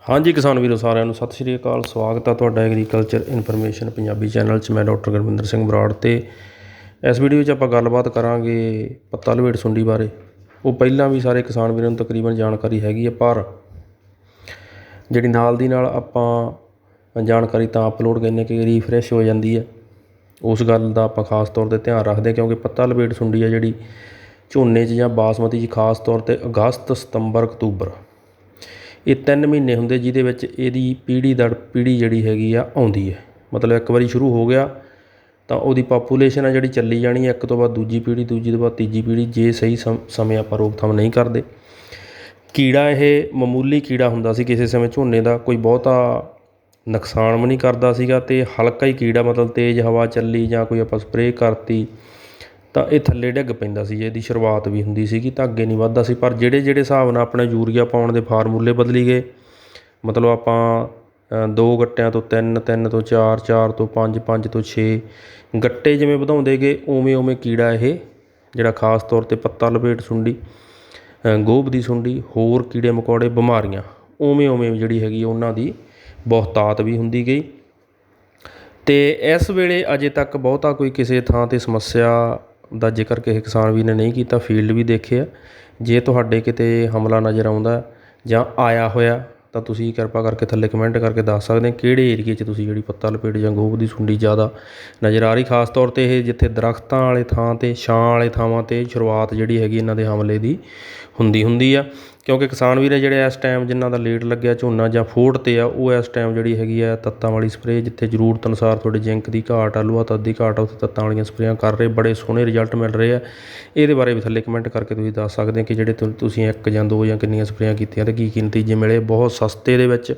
ਹਾਂਜੀ ਕਿਸਾਨ ਵੀਰੋ ਸਾਰਿਆਂ ਨੂੰ ਸਤਿ ਸ਼੍ਰੀ ਅਕਾਲ, ਸਵਾਗਤ ਹੈ ਤੁਹਾਡਾ ਐਗਰੀਕਲਚਰ ਇਨਫੋਰਮੇਸ਼ਨ ਪੰਜਾਬੀ ਚੈਨਲ 'ਚ। ਮੈਂ ਡਾਕਟਰ ਗੁਰਵਿੰਦਰ ਸਿੰਘ ਬਰਾੜ ਤੇ ਇਸ ਵੀਡੀਓ ਵਿੱਚ ਆਪਾਂ ਗੱਲਬਾਤ ਕਰਾਂਗੇ ਪੱਤਾ ਲਵੇੜ ਸੁੰਡੀ ਬਾਰੇ। ਉਹ ਪਹਿਲਾਂ ਵੀ ਸਾਰੇ ਕਿਸਾਨ ਵੀਰਾਂ ਨੂੰ ਤਕਰੀਬਨ ਜਾਣਕਾਰੀ ਹੈਗੀ ਹੈ ਪਰ ਜਿਹੜੀ ਨਾਲ ਦੀ ਨਾਲ ਆਪਾਂ ਜਾਣਕਾਰੀ ਤਾਂ ਅਪਲੋਡ ਕਰਨੇ ਕਿ ਰੀਫਰੈਸ਼ ਹੋ ਜਾਂਦੀ ਹੈ ਉਸ ਗੱਲ ਦਾ ਆਪਾਂ ਖਾਸ ਤੌਰ ਤੇ ਧਿਆਨ ਰੱਖਦੇ ਹਾਂ, ਕਿਉਂਕਿ ਪੱਤਾ ਲਵੇੜ ਸੁੰਡੀ ਹੈ ਜਿਹੜੀ ਝੋਨੇ 'ਚ ਜਾਂ ਬਾਸਮਤੀ 'ਚ ਖਾਸ ਤੌਰ ਤੇ ਅਗਸਤ, ਸਤੰਬਰ, ਅਕਤੂਬਰ। ਇਹ ਤਿੰਨ ਮਹੀਨੇ ਹੁੰਦੇ ਜਿਹਦੇ ਵਿੱਚ ਇਹਦੀ ਪੀੜ੍ਹੀ ਦਰ ਪੀੜ੍ਹੀ ਜਿਹੜੀ ਹੈਗੀ ਆ ਆਉਂਦੀ ਹੈ। ਮਤਲਬ ਇੱਕ ਵਾਰੀ ਸ਼ੁਰੂ ਹੋ ਗਿਆ ਤਾਂ ਉਹਦੀ ਪਾਪੂਲੇਸ਼ਨ ਆ ਜਿਹੜੀ ਚੱਲੀ ਜਾਣੀ ਇੱਕ ਤੋਂ ਬਾਅਦ ਦੂਜੀ ਪੀੜ੍ਹੀ ਦੂਜੀ ਤੋਂ ਬਾਅਦ ਤੀਜੀ ਪੀੜ੍ਹੀ ਜੇ ਸਹੀ ਸਮ- ਸਮੇਂ ਆਪਾਂ ਰੋਕਥਾਮ ਨਹੀਂ ਕਰਦੇ। ਕੀੜਾ ਇਹ ਮਾਮੂਲੀ ਕੀੜਾ ਹੁੰਦਾ ਸੀ ਕਿਸੇ ਸਮੇਂ ਝੋਨੇ ਦਾ, ਕੋਈ ਬਹੁਤਾ ਨੁਕਸਾਨ ਵੀ ਨਹੀਂ ਕਰਦਾ ਸੀਗਾ ਅਤੇ ਹਲਕਾ ਹੀ ਕੀੜਾ ਮਤਲਬ ਤੇਜ਼ ਹਵਾ ਚੱਲੀ ਜਾਂ ਕੋਈ ਆਪਾਂ ਸਪਰੇਅ ਕਰਤੀ ਤਾਂ ਇਹ ਥੱਲੇ ਡਿੱਗ ਪੈਂਦਾ ਸੀ, ਇਹਦੀ ਸ਼ੁਰੂਆਤ ਵੀ ਹੁੰਦੀ ਸੀਗੀ, ਤਾਂ ਅੱਗੇ ਨਹੀਂ ਵੱਧਦਾ ਸੀ। ਪਰ ਜਿਹੜੇ ਜਿਹੜੇ ਹਿਸਾਬ ਨਾਲ ਆਪਣੇ ਯੂਰੀਆ ਪਾਉਣ ਦੇ ਫਾਰਮੂਲੇ ਬਦਲੀ ਗਏ, ਮਤਲਬ ਆਪਾਂ ਦੋ ਗੱਟਿਆਂ ਤੋਂ ਤਿੰਨ ਤਿੰਨ ਤੋਂ ਚਾਰ ਚਾਰ ਤੋਂ ਪੰਜ ਪੰਜ ਤੋਂ ਛੇ ਗੱਟੇ ਜਿਵੇਂ ਵਧਾਉਂਦੇ ਗਏ, ਉਵੇਂ ਉਵੇਂ ਕੀੜਾ ਇਹ ਜਿਹੜਾ ਖਾਸ ਤੌਰ ਤੇ ਪੱਤਾ ਲਪੇਟ ਸੁੰਡੀ ਗੋਭ ਦੀ ਸੁੰਡੀ, ਹੋਰ ਕੀੜੇ ਮਕੌੜੇ ਬਿਮਾਰੀਆਂ, ਉਵੇਂ ਉਵੇਂ ਜਿਹੜੀ ਹੈਗੀ ਉਹਨਾਂ ਦੀ ਬਹੁਤਾਤ ਵੀ ਹੁੰਦੀ ਗਈ। ਤੇ ਇਸ ਵੇਲੇ ਅਜੇ ਤੱਕ ਬਹੁਤਾ ਕੋਈ ਕਿਸੇ ਥਾਂ ਤੇ ਸਮੱਸਿਆ ਦਾ ਜ਼ਿਕਰ ਕਿਸੇ ਕਿਸਾਨ ਵੀਰ ਨੇ ਨਹੀਂ ਕੀਤਾ, ਫੀਲਡ ਵੀ ਦੇਖਿਆ ਜੇ ਤੁਹਾਡੇ ਕਿਤੇ ਹਮਲਾ ਨਜ਼ਰ ਆਉਂਦਾ ਜਾਂ ਆਇਆ ਹੋਇਆ, ਤਾਂ ਤੁਸੀਂ ਕਿਰਪਾ ਕਰਕੇ ਥੱਲੇ ਕਮੈਂਟ ਕਰਕੇ ਦੱਸ ਸਕਦੇ ਕਿਹੜੇ ਏਰੀਏ 'ਚ ਤੁਸੀਂ ਜਿਹੜੀ ਪੱਤਾ ਲਪੇਟ ਜਾਂ ਗੋਭ ਦੀ ਸੁੰਡੀ ਜ਼ਿਆਦਾ ਨਜ਼ਰ ਆ ਰਹੀ, ਖਾਸ ਤੌਰ ਤੇ ਇਹ ਜਿੱਥੇ ਦਰਖਤਾਂ ਵਾਲੇ ਥਾਂ ਤੇ, ਛਾਂ ਵਾਲੇ ਥਾਵਾਂ ਤੇ ਸ਼ੁਰੂਆਤ ਜਿਹੜੀ ਹੈਗੀ ਇਹਨਾਂ ਦੇ ਹਮਲੇ ਦੀ ਹੁੰਦੀ ਹੁੰਦੀ ਆ। ਕਿਉਂਕਿ ਕਿਸਾਨ ਵੀਰ ਜਿਹੜੇ ਇਸ ਟਾਈਮ ਜਿਨ੍ਹਾਂ ਦਾ ਲੇਟ ਲੱਗਿਆ ਝੋਨਾ ਜਾਂ ਫੋੜ ਤੇ ਆ, ਉਹ ਇਸ ਟਾਈਮ ਜਿਹੜੀ ਹੈਗੀ ਆ ਤੱਤਾਂ ਵਾਲੀ ਸਪਰੇਅ ਜਿੱਥੇ ਜ਼ਰੂਰਤ ਅਨੁਸਾਰ ਤੁਹਾਡੇ ਜਿੰਕ ਦੀ ਘਾਟ ਆ, ਲੋਹਾ ਤੱਤ ਦੀ ਘਾਟ ਆ, ਉੱਥੇ ਤੱਤਾਂ ਵਾਲੀਆਂ ਸਪਰੇਆਂ ਕਰ ਰਹੇ, ਬੜੇ ਸੋਹਣੇ ਰਿਜ਼ਲਟ ਮਿਲ ਰਹੇ ਆ। ਇਹਦੇ ਬਾਰੇ ਵੀ ਥੱਲੇ ਕਮੈਂਟ ਕਰਕੇ ਤੁਸੀਂ ਦੱਸ ਸਕਦੇ ਕਿ ਜਿਹੜੇ ਤੁ- ਤੁਸੀਂ ਇੱਕ ਜਾਂ ਦੋ ਜਾਂ ਕਿੰਨੀਆਂ ਸਪਰੇਆਂ ਕੀਤੀਆਂ ਤੇ ਕੀ ਕੀ ਨਤੀਜੇ ਮਿਲੇ। ਬਹੁਤ ਸਸਤੇ ਦੇ ਵਿੱਚ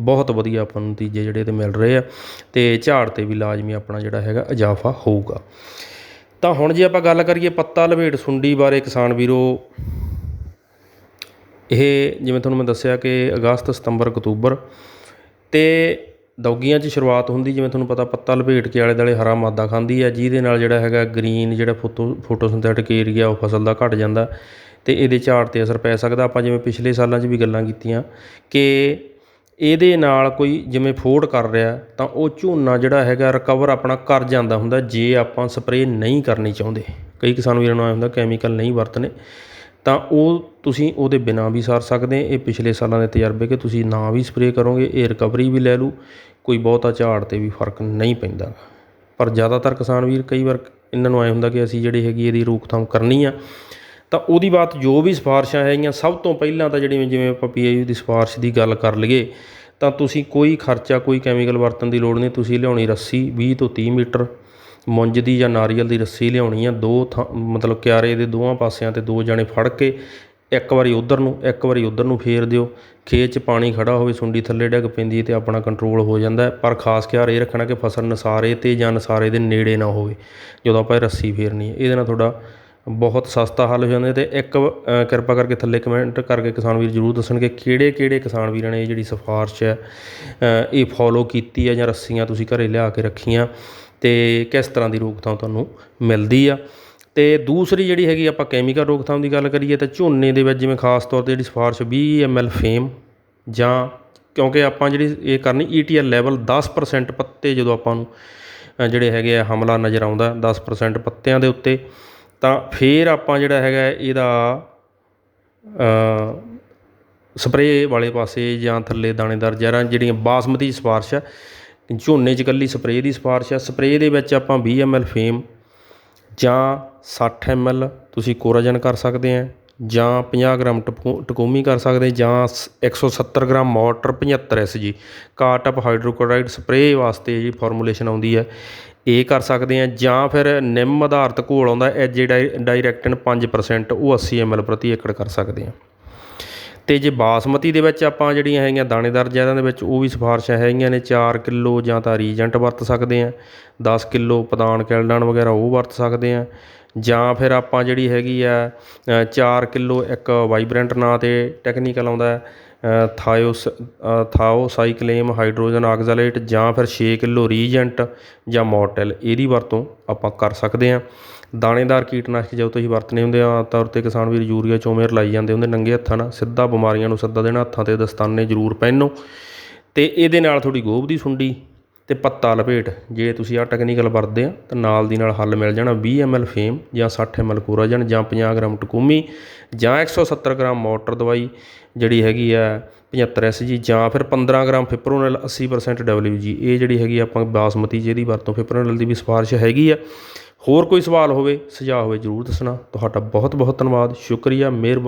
ਬਹੁਤ ਵਧੀਆ ਆਪਾਂ ਨੂੰ ਨਤੀਜੇ ਜਿਹੜੇ ਤੇ ਮਿਲ ਰਹੇ ਆ ਤੇ ਝਾੜ ਤੇ ਵੀ ਲਾਜ਼ਮੀ ਆਪਣਾ ਜਿਹੜਾ ਹੈਗਾ ਇਜ਼ਾਫਾ ਹੋਊਗਾ। ਤਾਂ ਹੁਣ ਜੇ ਆਪਾਂ ਗੱਲ ਕਰੀਏ ਪੱਤਾ ਲਵੇਟ ਸੁੰਡੀ ਬਾਰੇ ਕਿਸਾਨ ਵੀਰੋ ਇਹ ਜਿਵੇਂ ਤੁਹਾਨੂੰ ਮੈਂ ਦੱਸਿਆ ਕਿ ਅਗਸਤ, ਸਤੰਬਰ, ਅਕਤੂਬਰ ਅਤੇ ਦੌਗੀਆਂ 'ਚ ਸ਼ੁਰੂਆਤ ਹੁੰਦੀ ਜਿਵੇਂ ਤੁਹਾਨੂੰ ਪਤਾ ਪੱਤਾ ਲਪੇਟ ਕੇ ਆਲੇ ਦੁਆਲੇ ਹਰਾ ਮਾਦਾ ਖਾਂਦੀ ਹੈ, ਜਿਹਦੇ ਨਾਲ ਜਿਹੜਾ ਹੈਗਾ ਗ੍ਰੀਨ ਜਿਹੜਾ ਫੋਟੋ ਫੋਟੋਸਿੰਥੈਟਿਕ ਏਰੀਆ ਉਹ ਫਸਲ ਦਾ ਘਟ ਜਾਂਦਾ ਅਤੇ ਇਹਦੇ ਝਾੜ ਤੇ ਅਸਰ ਪੈ ਸਕਦਾ। ਆਪਾਂ ਜਿਵੇਂ ਪਿਛਲੇ ਸਾਲਾਂ 'ਚ ਵੀ ਗੱਲਾਂ ਕੀਤੀਆਂ ਕਿ ਇਹਦੇ ਨਾਲ ਕੋਈ ਜਿਵੇਂ ਫੋੜ ਕਰ ਰਿਹਾ ਤਾਂ ਉਹ ਝੋਨਾ ਜਿਹੜਾ ਹੈਗਾ ਰਿਕਵਰ ਆਪਣਾ ਕਰ ਜਾਂਦਾ ਹੁੰਦਾ ਜੇ ਆਪਾਂ ਸਪਰੇਅ ਨਹੀਂ ਕਰਨੀ ਚਾਹੁੰਦੇ। ਕਈ ਕਿਸਾਨ ਵੀਰਾਂ ਨੂੰ ਆਇਆ ਹੁੰਦਾ ਕੈਮੀਕਲ ਨਹੀਂ ਵਰਤਣੇ। ਤਾਂ ਉਹ ਤੁਸੀਂ ਉਹਦੇ ਬਿਨਾਂ ਵੀ ਸਾਰ ਸਕਦੇ, ਇਹ ਪਿਛਲੇ ਸਾਲਾਂ ਦੇ ਤਜਰਬੇ ਕਿ ਤੁਸੀਂ ਨਾ ਵੀ ਸਪਰੇਅ ਕਰੋਗੇ, ਇਹ ਰਿਕਵਰੀ ਵੀ ਲੈ ਲੂ ਕੋਈ ਬਹੁਤਾ ਝਾੜ ਤੇ ਵੀ ਫ਼ਰਕ ਨਹੀਂ ਪੈਂਦਾ। ਪਰ ਜ਼ਿਆਦਾਤਰ ਕਿਸਾਨ ਵੀਰ ਕਈ ਵਾਰ ਇਹਨਾਂ ਨੂੰ ਆਏ ਹੁੰਦਾ ਕਿ ਅਸੀਂ ਜਿਹੜੀ ਹੈਗੀ ਇਹਦੀ ਰੋਕਥਾਮ ਕਰਨੀ ਆ, ਤਾਂ ਉਹਦੀ ਬਾਤ ਜੋ ਵੀ ਸਿਫਾਰਸ਼ਾਂ ਹੈਗੀਆਂ, ਸਭ ਤੋਂ ਪਹਿਲਾਂ ਤਾਂ ਜਿਹੜੀ ਜਿਵੇਂ ਆਪਾਂ ਪੀਆਈਯੂ ਦੀ ਸਿਫਾਰਸ਼ ਦੀ ਗੱਲ ਕਰ ਲਈਏ, ਤਾਂ ਤੁਸੀਂ ਕੋਈ ਖਰਚਾ, ਕੋਈ ਕੈਮੀਕਲ ਵਰਤਣ ਦੀ ਲੋੜ ਨਹੀਂ, ਤੁਸੀਂ ਲਿਆਉਣੀ ਰੱਸੀ 20 ਤੋਂ 30 ਮੀਟਰ ਮੁੰਜ ਦੀ ਜਾਂ ਨਾਰੀਅਲ ਦੀ ਰੱਸੀ ਲਿਆਉਣੀ ਆ, ਦੋ ਥਾਂ, ਮਤਲਬ ਕਿਆਰੇ ਦੇ ਦੋਵਾਂ ਪਾਸਿਆਂ ਤੇ ਦੋ ਜਣੇ ਫੜ ਕੇ ਇੱਕ ਵਾਰੀ ਉੱਧਰ ਨੂੰ, ਇੱਕ ਵਾਰੀ ਉੱਧਰ ਨੂੰ ਫੇਰ ਦਿਓ। ਖੇਤ 'ਚ ਪਾਣੀ ਖੜ੍ਹਾ ਹੋਵੇ, ਸੁੰਡੀ ਥੱਲੇ ਡਿੱਗ ਪੈਂਦੀ ਹੈ ਤੇ ਆਪਣਾ ਕੰਟਰੋਲ ਹੋ ਜਾਂਦਾ ਪਰ ਖਾਸ ਖਿਆਲ ਇਹ ਰੱਖਣਾ ਕਿ ਫਸਲ ਨਸਾਰੇ ਤੇ ਜਾਂ ਨਸਾਰੇ ਦੇ ਨੇੜੇ ਨਾ ਹੋਵੇ, ਜਦੋਂ ਆਪਾਂ ਇਹ ਰੱਸੀ ਫੇਰਨੀ ਹੈ। ਇਹਦੇ ਨਾਲ ਤੁਹਾਡਾ ਬਹੁਤ ਸਸਤਾ ਹੱਲ ਹੋ ਜਾਂਦਾ ਅਤੇ ਇੱਕ ਕਿਰਪਾ ਕਰਕੇ ਥੱਲੇ ਕਮੈਂਟ ਕਰਕੇ ਕਿਸਾਨ ਵੀਰ ਜਰੂਰ ਦੱਸਣਗੇ ਕਿਹੜੇ ਕਿਹੜੇ ਕਿਸਾਨ ਵੀਰਾਂ ਨੇ ਇਹ ਜਿਹੜੀ ਸਿਫਾਰਿਸ਼ ਹੈ ਇਹ ਫੋਲੋ ਕੀਤੀ ਹੈ ਜਾਂ ਰੱਸੀਆਂ ਤੁਸੀਂ ਘਰੇ ਲਿਆ ਕੇ ਰੱਖੀਆਂ। ਅਤੇ ਕਿਸ ਤਰ੍ਹਾਂ ਦੀ ਰੋਕਥਾਮ ਤੁਹਾਨੂੰ ਮਿਲਦੀ ਆ। ਅਤੇ ਦੂਸਰੀ ਜਿਹੜੀ ਹੈਗੀ ਆਪਾਂ ਕੈਮੀਕਲ ਰੋਕਥਾਮ ਦੀ ਗੱਲ ਕਰੀਏ ਤਾਂ ਝੋਨੇ ਦੇ ਵਿੱਚ ਜਿਵੇਂ ਖਾਸ ਤੌਰ ਤੇ ਜਿਹੜੀ ਸਿਫਾਰਿਸ਼ 20 ml ਫੇਮ ਜਾਂ ਕਿਉਂਕਿ ਆਪਾਂ ਜਿਹੜੀ ਇਹ ਕਰਨੀ ਈ ਟੀ ਐੱਲ ਲੈਵਲ 10% ਪੱਤੇ ਜਦੋਂ ਆਪਾਂ ਨੂੰ ਜਿਹੜੇ ਹੈਗੇ ਆ ਹਮਲਾ ਨਜ਼ਰ ਆਉਂਦਾ 10% ਪੱਤਿਆਂ ਦੇ ਉੱਤੇ, ਤਾਂ ਫਿਰ ਆਪਾਂ ਜਿਹੜਾ ਹੈਗਾ ਇਹਦਾ ਸਪਰੇਅ ਵਾਲੇ ਪਾਸੇ ਜਾਂ ਥੱਲੇ ਦਾਣੇਦਾਰ ਜ਼ਹਿਰਾਂ ਜਿਹੜੀਆਂ ਬਾਸਮਤੀ ਸਿਫਾਰਿਸ਼ ਆ ਝੋਨੇ 'ਚ ਇਕੱਲੀ ਸਪਰੇਅ ਦੀ ਸਿਫਾਰਿਸ਼ ਆ। ਸਪਰੇਅ ਦੇ ਵਿੱਚ ਆਪਾਂ ਵੀਹ ਐੱਮ ਐੱਲ ਫੇਮ ਜਾਂ ਸੱਠ ਐੱਮ ਐੱਲ ਤੁਸੀਂ ਕੋਰਾਜਨ ਕਰ ਸਕਦੇ ਆ, ਜਾਂ 50 ਗ੍ਰਾਮ ਟਕੋ- ਟਕੋਮੀ ਕਰ ਸਕਦੇ ਜਾਂ ਸ- 170 ਗ੍ਰਾਮ ਮੋਟਰ 75 ਐਸਜੀ ਕਾਰਟਪ ਹਾਈਡਰੋਕਲੋਰਾਈਡ ਸਪਰੇਅ ਵਾਸਤੇ ਜਿਹੜੀ ਫਾਰਮੂਲੇਸ਼ਨ ਆਉਂਦੀ ਹੈ ਇਹ ਕਰ ਸਕਦੇ ਆ, ਜਾਂ ਫਿਰ ਨਿੰਮ ਆਧਾਰਿਤ ਘੋਲ ਆਉਂਦਾ ਐਜੇ ਡਾਇਰੈਕਟਨ 5% ਉਹ 80 ਐੱਲ ਪ੍ਰਤੀ ਏਕੜ ਕਰ ਸਕਦੇ ਆ। ਅਤੇ ਜੇ ਬਾਸਮਤੀ ਦੇ ਵਿੱਚ ਆਪਾਂ ਜਿਹੜੀਆਂ ਹੈਗੀਆਂ ਦਾਣੇਦਾਰ ਜ਼ਿਆਦਾ ਦੇ ਵਿੱਚ, ਉਹ ਵੀ ਸਿਫਾਰਿਸ਼ਾਂ ਹੈਗੀਆਂ ਨੇ, ਚਾਰ ਕਿਲੋ ਜਾਂ ਤਾਂ ਰੀਜੈਂਟ ਵਰਤ ਸਕਦੇ ਹਾਂ, ਦਸ ਕਿਲੋ ਪਦਾਨ ਕੈਲਡਨ ਵਗੈਰਾ ਉਹ ਵਰਤ ਸਕਦੇ ਹਾਂ, ਜਾਂ ਫਿਰ ਆਪਾਂ ਜਿਹੜੀ ਹੈਗੀ ਆ ਚਾਰ ਕਿਲੋ ਇੱਕ ਵਾਈਬ੍ਰੈਂਟ ਨਾਂ ਤੇ ਟੈਕਨੀਕਲ ਆਉਂਦਾ ਥਾਇਓਸ ਥਾਓਸਾਈਕਲੇਮ ਹਾਈਡਰੋਜਨ ਆਕਜ਼ਾਲੇਟ ਜਾਂ ਫਿਰ ਛੇ ਕਿਲੋ ਰੀਜੈਂਟ ਜਾਂ ਮੋਟਲ ਇਹਦੀ ਵਰਤੋਂ ਆਪਾਂ ਕਰ ਸਕਦੇ ਹਾਂ। ਦਾਣੇਦਾਰ ਕੀਟਨਾਸ਼ਕ ਜਦੋਂ ਤੁਸੀਂ ਵਰਤਣੇ ਹੁੰਦੇ ਆ ਤੌਰ ਤੇ ਕਿਸਾਨ ਵੀਰ ਯੂਰੀਆ ਚੋਮੇਰ ਲਾਈ ਜਾਂਦੇ ਹੁੰਦੇ, ਨੰਗੇ ਹੱਥਾਂ ਨਾਲ, ਸਿੱਧਾ ਬਿਮਾਰੀਆਂ ਨੂੰ ਸੱਦਾ ਦੇਣਾ, ਹੱਥਾਂ ਤੇ ਦਸਤਾਨੇ ਜ਼ਰੂਰ ਪਹਿਨੋ। ਅਤੇ ਇਹਦੇ ਨਾਲ ਥੋੜੀ ਗੋਭ ਦੀ ਸੁੰਡੀ ਅਤੇ ਪੱਤਾ ਲਪੇਟ। ਜੇ ਤੁਸੀਂ ਆਹ ਟੈਕਨੀਕਲ ਵਰਤਦੇ ਆ, ਤਾਂ ਨਾਲ ਦੀ ਨਾਲ ਹੱਲ ਮਿਲ ਜਾਣਾ 20 ml ਫੇਮ ਜਾਂ 60 ml ਕੋਰਾਜਨ ਜਾਂ 50 ਗ੍ਰਾਮ ਟਕੂਮੀ ਜਾਂ 170 ਗ੍ਰਾਮ ਮੋਟਰ ਦਵਾਈ ਜਿਹੜੀ ਹੈਗੀ ਆ 75 SG ਜਾਂ ਫਿਰ 15 ਗ੍ਰਾਮ ਫਿਪਰੋਨਲ 80% WG ਇਹ ਜਿਹੜੀ ਹੈਗੀ ਆਪਾਂ ਬਾਸਮਤੀ ਜਿਹਦੀ ਵਰਤੋਂ, ਫਿਪਰੋਨਲ ਦੀ ਵੀ ਸਿਫਾਰਿਸ਼ ਹੈਗੀ ਆ। ਹੋਰ ਕੋਈ ਸਵਾਲ ਹੋਵੇ ਸੁਝਾਅ ਹੋਵੇ ਜਰੂਰ ਦੱਸਣਾ। ਤੁਹਾਡਾ ਬਹੁਤ ਬਹੁਤ ਧੰਨਵਾਦ। ਸ਼ੁਕਰੀਆ ਮਿਹਰਬਾਨੀ।